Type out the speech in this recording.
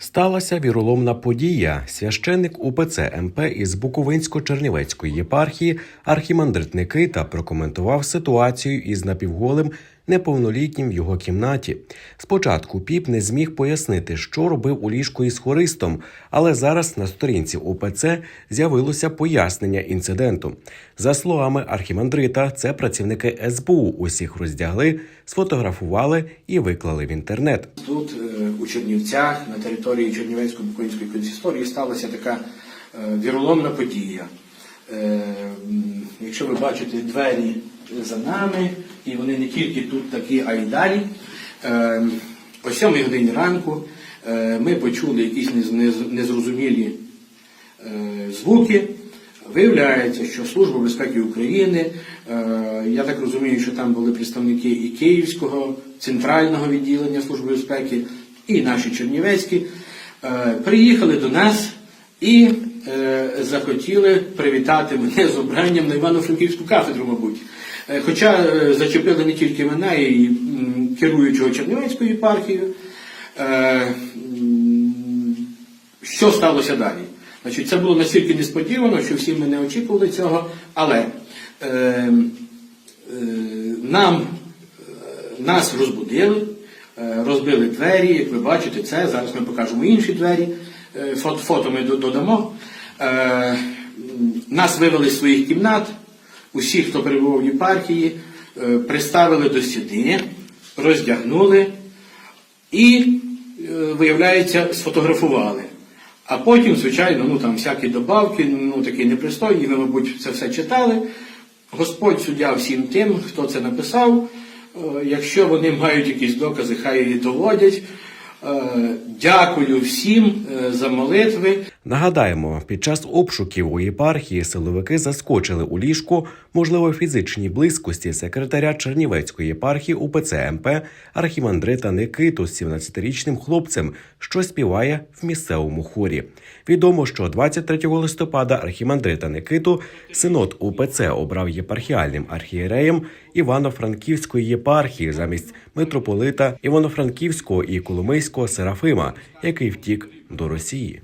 Сталася віроломна подія. Священник УПЦ МП із Буковинсько-Чернівецької єпархії архімандрит Никита прокоментував ситуацію із напівголим неповнолітнім в його кімнаті. Спочатку піп не зміг пояснити, що робив у ліжку із хористом, але зараз на сторінці УПЦ з'явилося пояснення інциденту. За словами архімандрита, це працівники СБУ усіх роздягли, сфотографували і виклали в інтернет. Тут, е, у Чернівцях, на території Чернівецької Буковинської консисторії, сталася така е, віроломна подія. Е, Якщо ви бачите двері за нами, і вони не тільки тут такі, а й далі. е, О 7 годині ранку е, ми почули якісь нез- нез- незрозумілі звуки. Виявляється, що Служба безпеки України, я так розумію, що там були представники і Київського центрального відділення Служби безпеки, і наші Чернівецькі, приїхали до нас і захотіли привітати мене з обранням на Івано-Франківську кафедру, мабуть. Е, Хоча е, зачепили не тільки мене і керуючого Чернівецькою єпархією. Е, що сталося далі? Значить, це було настільки несподівано, що всі ми не очікували цього, але е, е, нам, е, нас розбудили, е, розбили двері, як ви бачите, це. Зараз ми покажемо інші двері, е, фото, фото ми додамо. Е, нас вивели з своїх кімнат, усіх, хто перебував в єпархії, е, приставили до стіни, роздягнули і, е, виявляється, сфотографували. А потім, звичайно, ну там всякі добавки, ну такі непристойні, ви, мабуть, це все читали. Господь суддя всім тим, хто це написав. Е, Якщо вони мають якісь докази, хай її доводять. Е, Дякую всім е, за молитви. Нагадаємо, під час обшуків у єпархії силовики заскочили у ліжку, можливо, фізичній близькості секретаря Чернівецької єпархії УПЦ МП архімандрита Никиту з 17-річним хлопцем, що співає в місцевому хорі. Відомо, що 23 листопада архімандрита Никиту синод УПЦ обрав єпархіальним архієреєм Івано-Франківської єпархії замість митрополита Івано-Франківського і Коломийського Серафима, який втік до Росії.